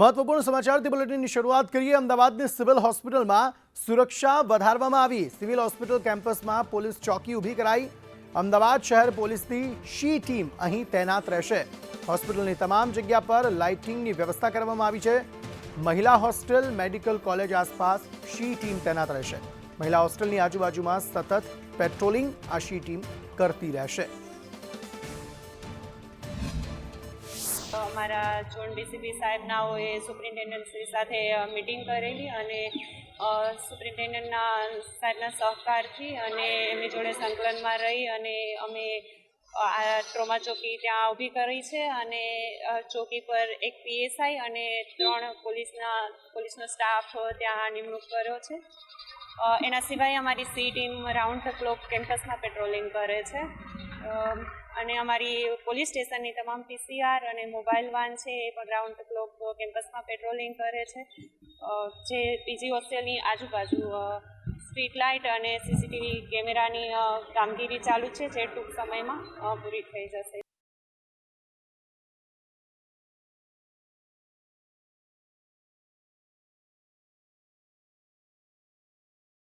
મહત્વપૂર્ણ સમાચારથી બુલેટિનની શરૂઆત કરીએ. અમદાવાદની સિવિલ હોસ્પિટલમાં સુરક્ષા વધારવામાં આવી. સિવિલ હોસ્પિટલ કેમ્પસમાં પોલીસ ચોકી ઊભી કરાઈ. અમદાવાદ શહેર પોલીસની શી ટીમ અહીં તૈનાત રહેશે. હોસ્પિટલની તમામ જગ્યા પર લાઇટિંગની વ્યવસ્થા કરવામાં આવી છે. મહિલા હોસ્ટેલ, મેડિકલ કોલેજ આસપાસ શી ટીમ તૈનાત રહેશે. મહિલા હોસ્ટેલની આજુબાજુમાં સતત પેટ્રોલિંગ આ શી ટીમ કરતી રહેશે. અમારા જોન ડીસીપી સુપ્રિન્ટેન્ડન્ટ શ્રી સાથે મિટિંગ કરેલી અને સુપ્રિન્ટેન્ડન્ટના સાહેબના સહકારથી અને એમની જોડે સંકલનમાં રહી અને અમે આ ટ્રોમા ચોકી ત્યાં ઊભી કરી છે અને ચોકી પર એક પીએસઆઈ અને ત્રણ પોલીસના, પોલીસનો સ્ટાફ ત્યાં નિમણૂક કર્યો છે. એના સિવાય અમારી C team round the clock કેમ્પસમાં પેટ્રોલિંગ કરે છે. અને અમારી પોલીસ સ્ટેશનની તમામ પીસીઆર અને મોબાઈલ વાન છે, એ પણ રાઉન્ડ ધ ક્લોક કેમ્પસમાં પેટ્રોલિંગ કરે છે. જે બીજી હોસ્ટેલની આજુબાજુ સ્ટ્રીટ લાઇટ અને સીસીટીવી કેમેરાની કામગીરી ચાલુ છે, જે ટૂંક સમયમાં પૂરી થઈ જશે.